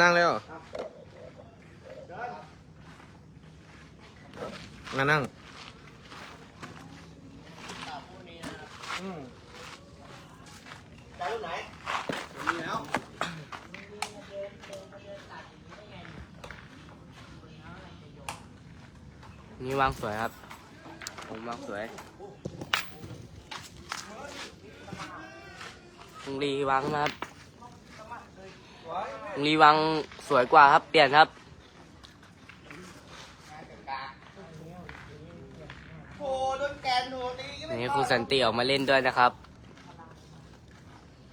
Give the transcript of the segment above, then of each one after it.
นั่งเร็วมานั่งใจรุ่นไหนมีแล้วนี่วางสวยครับ ผมวางสวยลุงลีวางนะครับ ลุงลีวางสวยกว่าครับ เปลี่ยนครับโหโดนแกนโหตีก็ไม่นี่ครูสันติออกมาเล่นด้วยนะครับ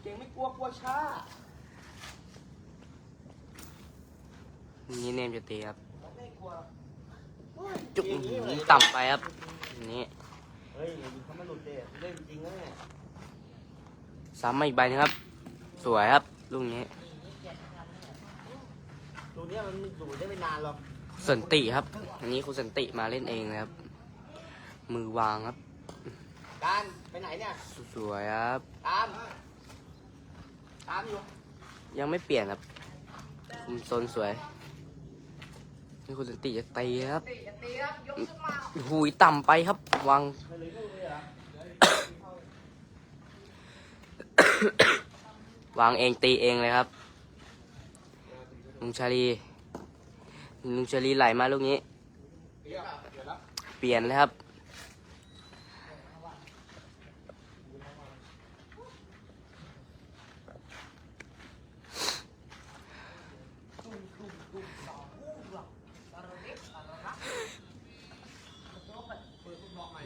เก่งไม่กลัวกลัวช้านี่เนมจะตีครับไม่กลัวโอ้ยจุกอย่างนี้เลยต่ำไปครับ นี่เฮ้ยอย่ายิงเขาไม่หลุดเด็เล่นจริงนะเนี่ยซ้ำมาอีกใบหนึงครับ สวยครับลูกนี้ดู เนี้ยมันอยู่ได้ไม่นานหรอกสันติครับ อันนี้ครูสันติมาเล่นเองนะครับ มือวางครับ การไปไหนเนี่ย สวยครับ ตาม ตามอยู่ ยังไม่เปลี่ยนครับคุมโซนสวย นี่คุณสันติจะตีครับหุยต่ำไปครับ วาง วางเองตีเองเลยครับ ลุงชาลี ลุงชาลีไหลมาลูกนี้ เปลี่ยนเลยครับ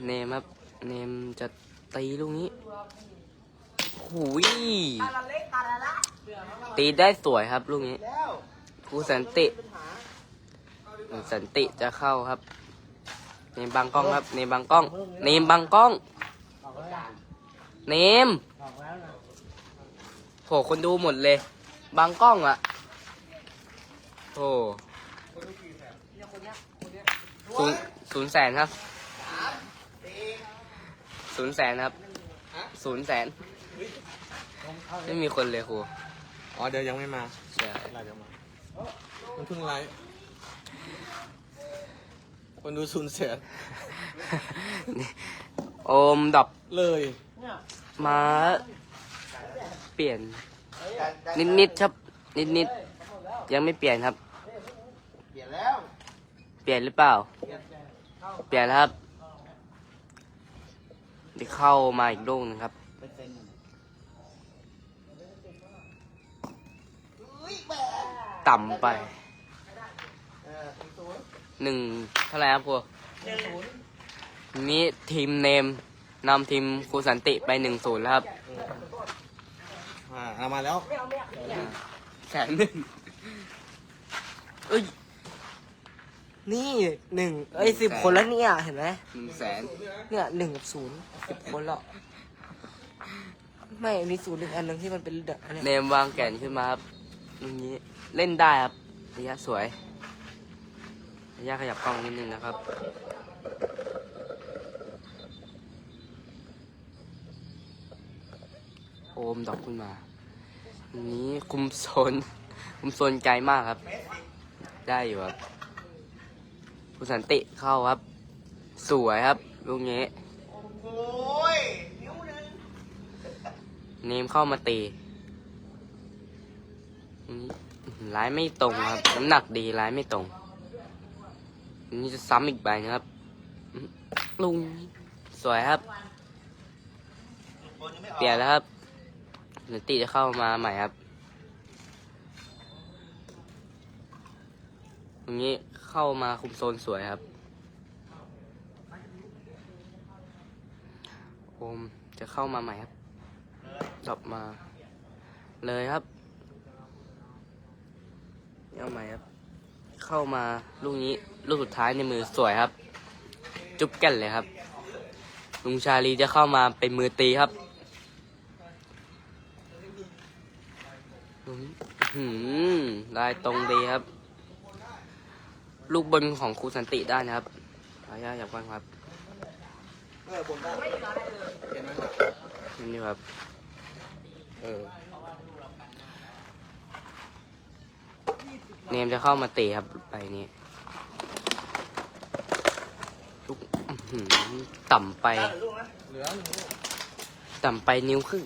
เนมครับ เนมจะตีลูกนี้หุยตีได้สวยครับลูกนี้ ครูสันติปัญหาครูสันติจะเข้าครับเนมบังกล้องครับเนมบังกล้องเนมบังกล้องออกแล้วเนมออกแล้วนะโถคนดูหมดเลยบังกล้องอะโถเนี่ยคนเนี้ยคนเนี้ยศูนย์ศูนย์แสนครับสามสี่ศูนย์แสนครับศูนย์แสนไม่มีคนเลยครูอ๋อเดี๋ยวยังไม่มาใช่ไลฟ์เดี๋ยวมา มันเพิ่งไลฟ์คนดูศูนย์เสียนี่โอมดับเลยเนี่ยมาเปลี่ยนแต่แต่นิดนิดๆครับ นิดนิดๆยังไม่เปลี่ยนครับ เปลี่ยนแล้ว เปลี่ยนหรือเปล่า เปลี่ยนเข้าเปลี่ยนแล้วครับที่เข้ามาอีกลูกหนึงครับ เปอร์เซ็นต์อุ้ยแหม ต่ำไปเออศูนย์หนึ่งเท่าไหร่ครับครูหนึ่งศูนย์นี้ทีมเนมนำทีมครูสันติไปหนึ่งศูนย์แล้วครับอ่าเอามาแล้วแสนหนึ่งเอ้ยนี่หนึ่งเอ้ยสิบคนแล้วเนี่ยเห็นไหมหนึ่งแสนเนี่ยหนึ่งกับศูนย์สิบคนแล้วไม่มีศูนย์หนึ่งอันหนึ่งที่มันเป็นเด็กอันเนี้ยเนมวางแก่นขึ้นมาครับอย่างนี้ เล่นได้ครับระยะสวยระยะขยับกล้องนิดนึงนะครับ โอมดอกขึ้นมาอันนี้คุมโซน คุมโซนไกลมากครับ ได้อยู่ครับคุณสันติเข้าครับ สวยครับลูกนี้ยนิ้วหนึ่งเนมเข้ามาตี อันนี้อื้อหือร้ายไม่ตรงครับน้ำหนักดีร้ายไม่ตรงนนี้จะซ้ำอีกใบนะครับลุงสวยครับ เปลี่ยนแล้วครับเดี๋ยวตีจะเข้ามาใหม่ครับ ตรงนี้เข้ามาคุมโซนสวยครับโอมจะเข้ามาใหม่ครับจบมา เลยครับ เอาใหม่ครับ เข้ามาลูกนี้ลูกสุดท้ายในมือสวยครับ จุ๊บแกันเลยครับ ลุงชาลีจะเข้ามาเป็นมือตีครับอื้อหือได้ตรงดีครับ ลูกบนของครูสันติได้นะครับขออนุญาตอยากฟังครับเออบนได้นี่ครับ เออ เนมจะเข้ามาเตีครับใบนี้ลูกอื้อหือต่ำไป เหลือหนึ่งลูกต่ำไปนิ้วครึ่ง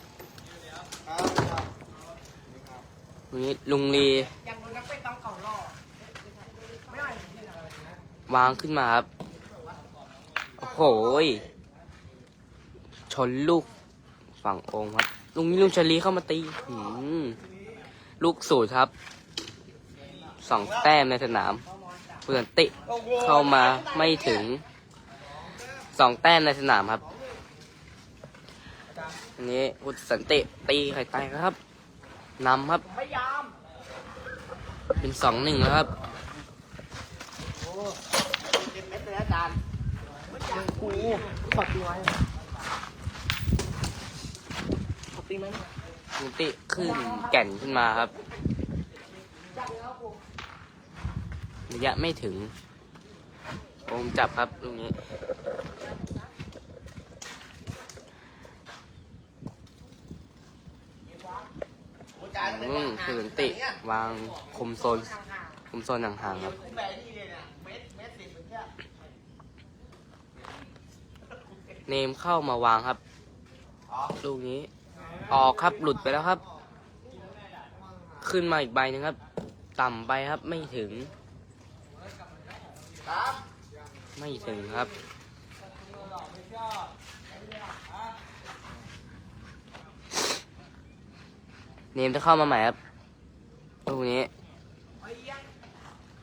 วันนี้ลุงลีอย่างมึงก็ไปต้องเก่าล่อไม่ไหววางขึ้นมาครับ โอ้โหยชนลูกฝั่งองค์ครับ ลุงนี้ลุงชลีเข้ามาตีหืมลูกสูตรครับ สองแต้มในสนาม เพื่อนติเข้ามาไม่ถึงสองแต้มในสนามครับ อันนี้อุตสันติตีไข่แตกครับนำครับพยายามเป็นสองหนึ่งแล้วครับเจ็ดเม็ดเลยอาจารย์กูขอตีไว้ขอตีไหมมุติขึ้นแก่นขึ้นมาครับ ระยะไม่ถึงโอมจับครับลูกนี้ อืมคือสันติ วางคุมโซนคุมโซนห่างๆครับเนมเข้ามาวางครับ ลูกนี้ ออกครับหลุดไปแล้วครับ ขึ้นมาอีกใบหนึงครับ ต่ำไปครับไม่ถึง ไม่ถึงครับ เนมจะเข้ามาใหม่ครับลูกนี้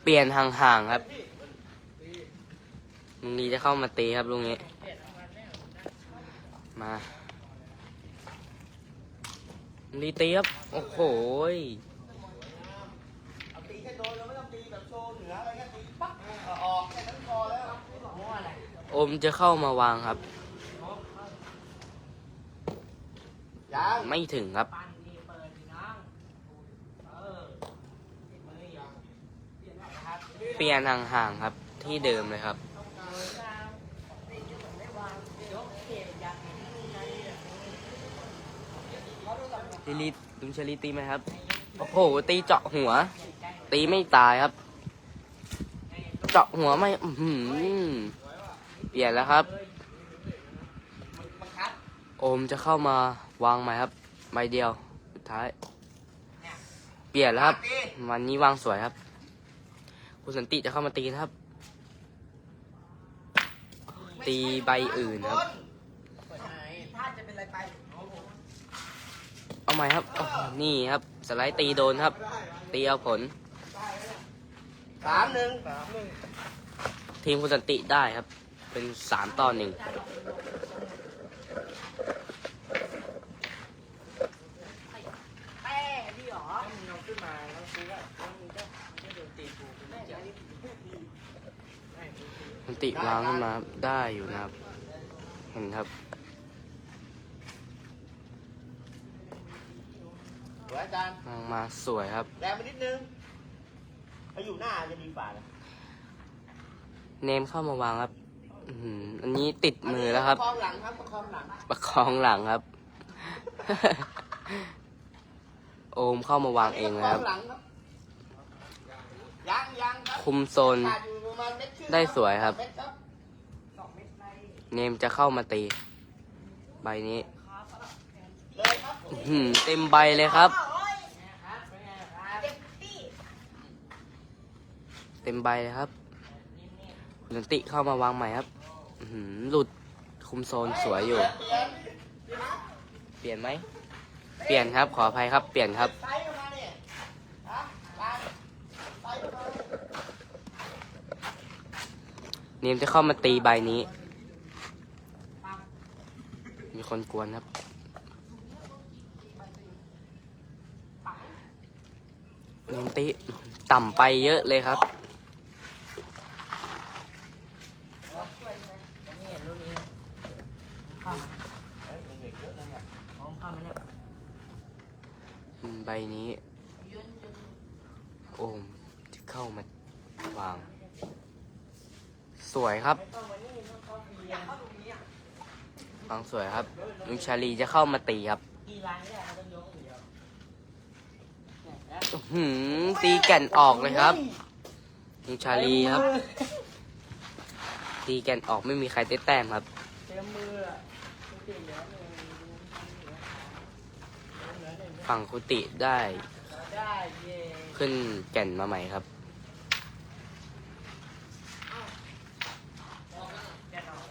เปลี่ยนห่างๆครับลุงดีจะเข้ามาตีครับลุงนี้ มาลุงดีตีครับ โอ้โห โดนแล้วไม่ต้องตีแบบโชว์เหนืออะไรเงี้ยตีปั๊บเอาออกแค่นั้นพอแล้วมั่วอะไรโอมจะเข้ามาวางครับ ยังไม่ถึงครับ ปันนี่เปิดดีน้องเออมือยังเปลี่ยนนะครับเปลี่ยนห่างๆครับ ที่เดิมเลยครับลิลิลุงเชลีตีไหมครับ โอ้โห ตีเจาะหัว ตีไม่ตายครับ เจาะหัวไม่หือเปลี่ยนแล้วครับ โอมจะเข้ามาวางใหม่ครับใบเดียวสุดท้าย เปลี่ยนแล้วครับ วันนี้วางสวยครับ คุณสันติจะเข้ามาตีครับ ตีใบอื่นครับเอะไรไปเอาใหม่ครับ นี่ครับ สไลด์ตีโดนครับ ตีเอาผล สามหนึ่งทีมคุณสันติได้ครับ เป็นสามต่อหนึ่งแป้พี่หรอมึงเอาขึ้นมาแล้วซื้อว่ามึงก็ไม่โดนตีกูแม่อันนี้พูดดีสันติวางขึ้นมาครับได้อยู่นะครับ เห็นครับสวยอาจารย์ วางมาสวยครับ แรงไปนิดนึง ถ้าอยู่หน้าจะดีฝ่านะเนมเข้ามาวางครับอื้อหืออันนี้ติดมือแล้วครับ ประคองหลังครับประคองหลังประคองหลังครับ โอมเข้ามาวางเองเลยครับประคหลังครับยังยังครับคุมโซน ขาดอยู่ประมาณเม็ดครึ่งได้สวยครับ เม็ดครับเนมจะเข้ามาตี ใบนี้เลยครับอื้อหือเต็มใบเลยครับ เต็มใบเลยครับคุณสันติเข้ามาวางใหม่ครับหลุดคุมโซนสวยอยู่ เปลี่ยนไหม เปลี่ยนครับ ขออภัยครับ เปลี่ยนครับ เนียมาณเนี่ยเนมจะเข้ามาตีใบนี้ มีคนกวนครับ เนมตีต่ำไปเยอะเลยครับ ใบนี้ โอมที่เข้ามาวาง สวยครับวางสวยครับลุงชาลีจะเข้ามาตีครับกี่ลายเนี่ยเราต้องยกเดียวอื้อหือตีแก่นออกเลยครับลุงชาลีครับตีแก่นออกไม่มีใครได้แต้มครับเต็มมือ ฝั่งคุติได้ได้เย่ขึ้นแก่นมาใหม่ครับแน่นอน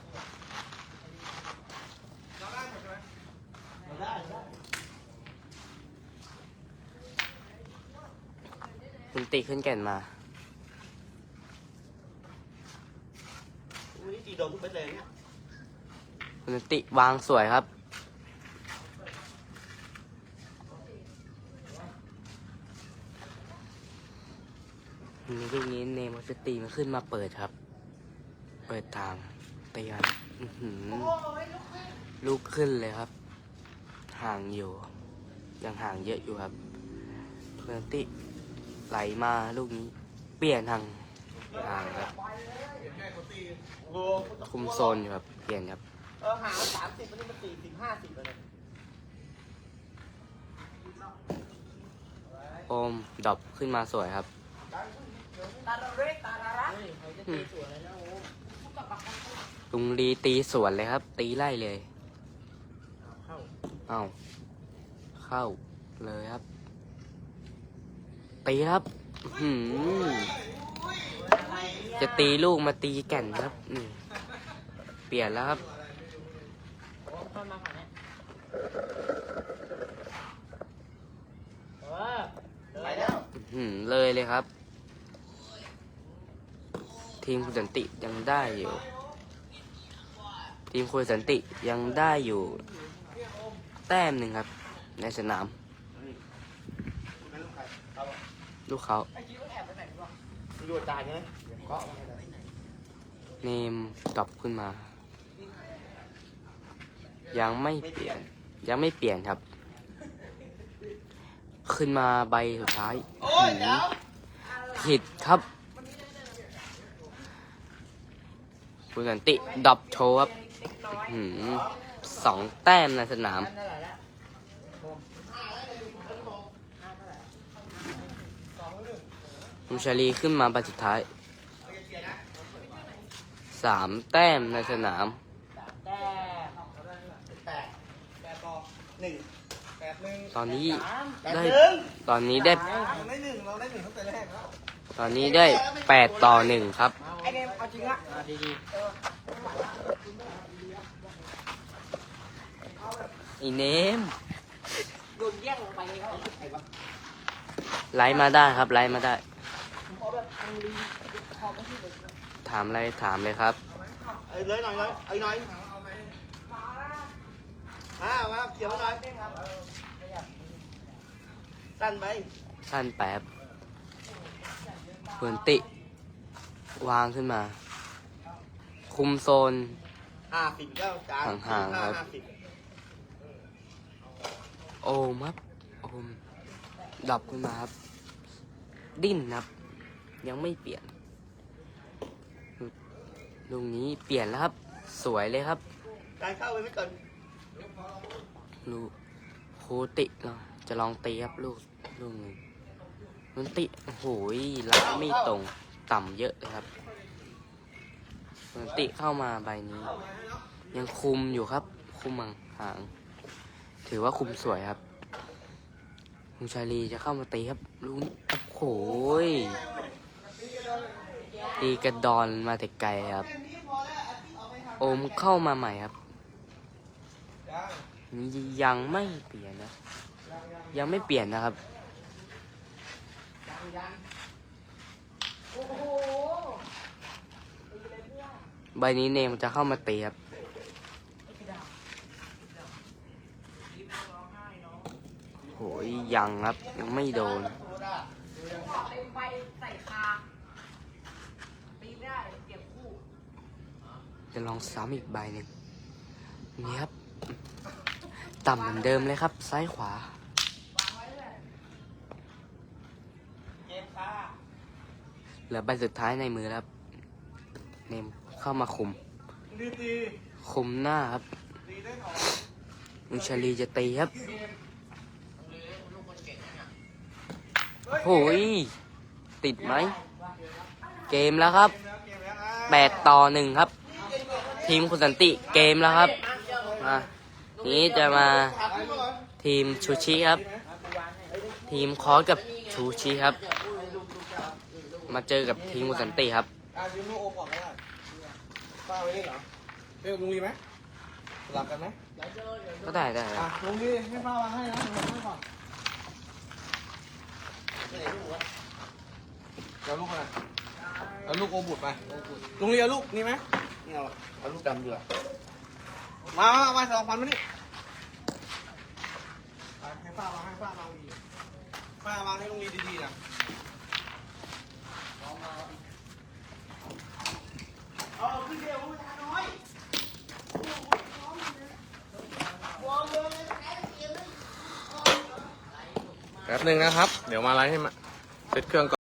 คุณติขึ้นแก่นมาอุ้ยตีโดนทุกเม็ดเลยเนี่ยคุณติวางสวยครับ มีลูกนี้เนมวัชตีมันขึ้นมาเปิดครับ เปิดทางตีครับอื้อหือลูกขึ้นเลยครับ ห่างอยู่ ยังห่างเยอะอยู่ครับคุณติไหลมาลูกนี้ เปลี่ยนทางทางครับโอ้คุมโซนอยู่ครับ เปลี่ยนครับเออหาสามสิบอันนี้มันสี่สิบห้าสิบเลยโอมดรอปขึ้นมาสวยครับ ตาละเรตาละระเฮ้ยเขาจะตีสวยเลยนะโอ้ลุงลีตีสวนเลยครับ ตีไล่เลยเข้าเอา้าเข้าเลยครับ ตีครับอื้อหือจะตีลูกมาตีแก่นครับนี่เปลี่ยนแล้วครับเข้ามาฝั่งนี้เออไปแล้วอื้อหือเลยเลยครับ ทีมคุณสันติยังได้อยู่ ทีมคุณสันติยังได้อยู่ แต้มหนึ่งครับ ในสนาม ลูกเขาไอ้คิดว่าแอบไปไหนมตายใช่ไหมเกาะมาให้ได้เนมดรอปขึ้นมา ยังไม่เปลี่ยน ยังไม่เปลี่ยนครับ ขึ้นมาใบสุดท้ายผิดครับ คุณสันติดับโชว์ครับสองแต้มในสนาม มุชาลีขึ้นมาปัดสุดท้ายสามแต้มในสนามตอนนี้ได้ตอนนี้ได้ตอนนี้ได้แปดต่อหนึ่งครับ ไอเดมเอาจริงอะดีดีอีเนมโดนแย่งลงไปเลยครับไลฟ์มาได้ครับไลฟ์มาได้ผมเอาแบบทางลีขอบไม่ที่เลยถามอะไรถามเลยครับ เอ้ยเลยหน่อยเลยเอ้ยหน่อยมามาเกี่ยวมาหน่อยสั้นไปสั้นแป๊บเพื่อนติ วางขึ้นมา คุมโซน ห้าสิบแล้วจานห่างๆครับ ห้าสิบโอมครับโอมดับขึ้นมาครับ ดิ้นครับ ยังไม่เปลี่ยนลูกนี้เปลี่ยนแล้วครับ สวยเลยครับ จานเข้าไปไม่ก่อนลูกโคติเนาะจะลองตีครับลูกลูกหนึ่งมันติโอ้โหรับไม่ตรง ต่ำเยอะเลยครับมันติเข้ามาใบนี้ ยังคุมอยู่ครับ คุมงหาง ถือว่าคุมสวยครับลุงชาลีจะเข้ามาตีครับลูกนี้โอ้โหตีกระดอนมาแต่ไกลครับ โอมเข้ามาใหม่ครับยังไม่เปลี่ยนนะ ยังไม่เปลี่ยนนะครับ โอ้โห ใบนี้เนมจะเข้ามาเตีครับโหยยังครับ ยังไม่โดน จะลองซ้ำอีกใบหนึ่งนี่ครับ ต่ำเหมือนเดิมเลยครับ ซ้ายขวาเหลือใบสุดท้ายในมือแล้วครับเนม เข้ามาคุมดีดีคุมหน้าครับดีได้หนอมุชาลีจะตีครับโอ้ยติดไหม เกมแล้วครับเกมแล้วเกมแล้วอะแปดต่อหนึ่งครับ ทีมคุณสันติเกมแล้วครับมานี้จะมาทีมชูชิครับ ทีมคอสกับชูชิครับ มาเจอกับทีมคุณสันติครับ อะยืมลูกโอก่อนก็ได้ป้าไว้นี่เหรอเอ้ยลุงดีไหมสลับกันไหมก็ได้ได้อะลุงดีให้ป้าวางให้นะผมวางให้ก่อนเอาลูกอะไรเอาลูกโอบุดไปลุงดีเอาลูกนี่ไหมนี่เอาเอาลูกดำดีกว่ามามามาสองพันมานี่ไปให้ป้าวางให้ป้าวางดีป้าวางให้ลุงดีดีๆนะ เอาขึ้นเดียวลาน้อยแป๊บหนึ่งนะครับ เดี๋ยวมาไลฟ์ให้มาเสร็จเครื่องก่อน